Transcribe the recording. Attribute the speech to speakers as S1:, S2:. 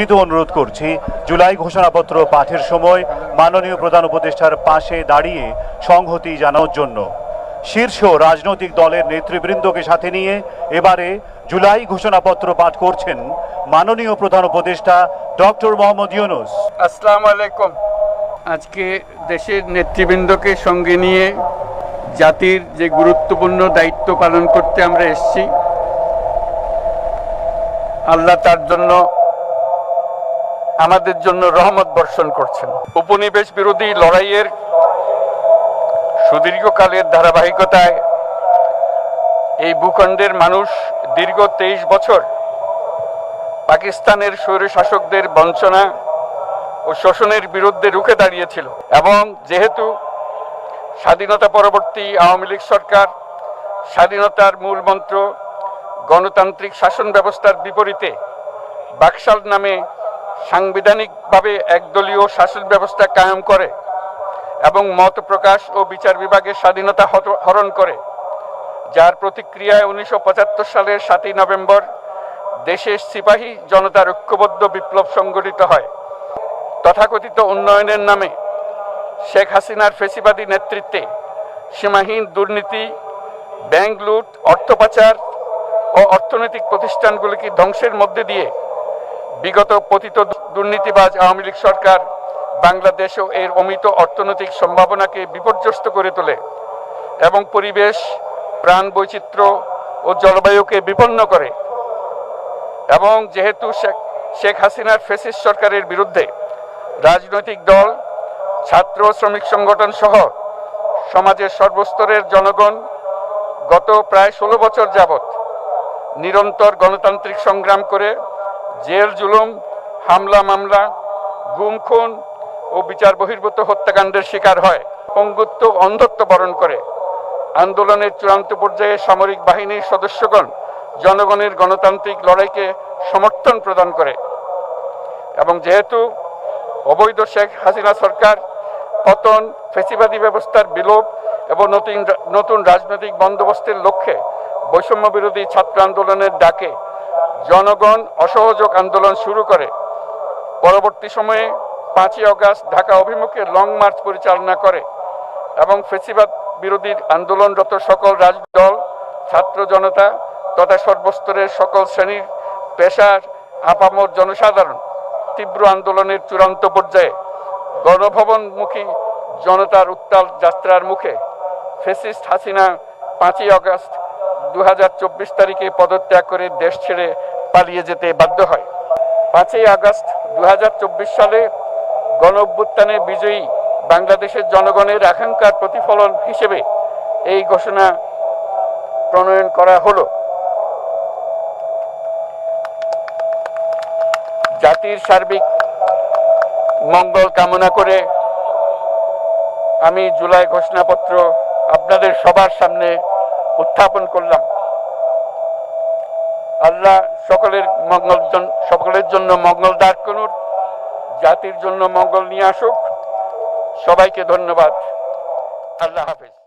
S1: কিন্তু অনুরোধ করছি, জুলাই ঘোষণাপত্র পাঠের সময় মাননীয় প্রধান উপদেষ্টার পাশে দাঁড়িয়ে সংহতি জানানোর জন্য। শীর্ষ রাজনৈতিক দলের নেতৃবৃন্দকে সাথে নিয়ে এবারে জুলাই ঘোষণাপত্র পাঠ করছেন মাননীয় প্রধান উপদেষ্টা ডক্টর মোহাম্মদ ইউনুস।
S2: আসসালামু আলাইকুম। আজকে দেশের নেতৃবৃন্দকে সঙ্গে নিয়ে জাতির যে গুরুত্বপূর্ণ দায়িত্ব পালন করতে আমরা এসেছি, আল্লাহ তার জন্য আমাদের জন্য রহমত বর্ষণ করছেন। উপনিবেশ বিরোধী লড়াইয়ের সুদীর্ঘকালের ধারাবাহিকতায় এই ভূখণ্ডের মানুষ দীর্ঘ তেইশ বছর পাকিস্তানের স্বৈর শাসকদের বঞ্চনা ও শোষণের বিরুদ্ধে রুখে দাঁড়িয়েছিল এবং যেহেতু স্বাধীনতা পরবর্তী আওয়ামী লীগ সরকার স্বাধীনতার মূল মন্ত্র গণতান্ত্রিক শাসন ব্যবস্থার বিপরীতে বাকশাল নামে সাংবিধানিকভাবে একদলীয় শাসন ব্যবস্থা কায়েম করে এবং মত প্রকাশ ও বিচার বিভাগের স্বাধীনতা হরণ করে, যার প্রতিক্রিয়ায় উনিশশো পঁচাত্তর সালের সাতই নভেম্বর দেশের সিপাহী জনতার ঐক্যবদ্ধ বিপ্লব সংগঠিত হয়। তথাকথিত উন্নয়নের নামে শেখ হাসিনার ফেসিবাদী নেতৃত্বে সীমাহীন দুর্নীতি, ব্যাংক লুট, অর্থ পাচার ও অর্থনৈতিক প্রতিষ্ঠানগুলিকে ধ্বংসের মধ্যে দিয়ে বিগত পতিত দুর্নীতিবাজ আওয়ামী লীগ সরকার বাংলাদেশ ও এর অমিত অর্থনৈতিক সম্ভাবনাকে বিপর্যস্ত করে তোলে এবং পরিবেশ, প্রাণ বৈচিত্র্য ও জলবায়ুকে বিপন্ন করে। এবং যেহেতু শেখ শেখ হাসিনার ফেসিস সরকারের বিরুদ্ধে রাজনৈতিক দল, ছাত্র শ্রমিক সংগঠন সহ সমাজের সর্বস্তরের জনগণ গত প্রায় ষোলো বছর যাবৎ নিরন্তর গণতান্ত্রিক সংগ্রাম করে জেল, জুলুম, হামলা, মামলা, গুম, খুন ও বিচার বহির্ভূত হত্যাকাণ্ডের শিকার হয়। পঙ্গুত্ব অন্ধত্ব বরণ করে। আন্দোলনের চূড়ান্ত পর্যায়ে সামরিক বাহিনীর সদস্যগণ জনগণের গণতান্ত্রিক লড়াইকে সমর্থন প্রদান করে এবং যেহেতু অবৈধ শেখ হাসিনা সরকার পতন, ফেসিবাদী ব্যবস্থার বিলোপ এবং নতুন নতুন রাজনৈতিক বন্দোবস্তের লক্ষ্যে বৈষম্য বিরোধী ছাত্র আন্দোলনের ডাকে জনগণ অসহযোগ আন্দোলন শুরু করে। পরবর্তী সময়ে পাঁচই অগাস্ট ঢাকা অভিমুখে লং মার্চ পরিচালনা করে এবং ফেসিবাদ বিরোধী আন্দোলনরত সকল রাজদল, ছাত্র জনতা তথা সর্বস্তরের সকল শ্রেণির পেশার আপামর জনসাধারণ তীব্র আন্দোলনের চূড়ান্ত পর্যায়ে গণভবনমুখী জনতার উত্তাল যাত্রার মুখে ফেসিস্ট হাসিনা পাঁচই আগস্ট দু তারিখে পদত্যাগ করে দেশ ছেড়ে পালিয়ে যেতে বাধ্য হয়। পাঁচই আগস্ট দু হাজার চব্বিশ সালে গণ অভ্যুত্থানে বিজয়ী বাংলাদেশের জনগণের আকাঙ্ক্ষার প্রতিফলন হিসেবে এই ঘোষণা প্রণয়ন করা হলো। জাতির সার্বিক মঙ্গল কামনা করে আমি জুলাই ঘোষণাপত্র আপনাদের সবার সামনে উত্থাপন করলাম। আল্লাহ সকলের মঙ্গল সকলের জন্য মঙ্গল দাঁড় করুন, জাতির জন্য মঙ্গল নিয়ে আসুক। সবাইকে ধন্যবাদ। আল্লাহ হাফেজ।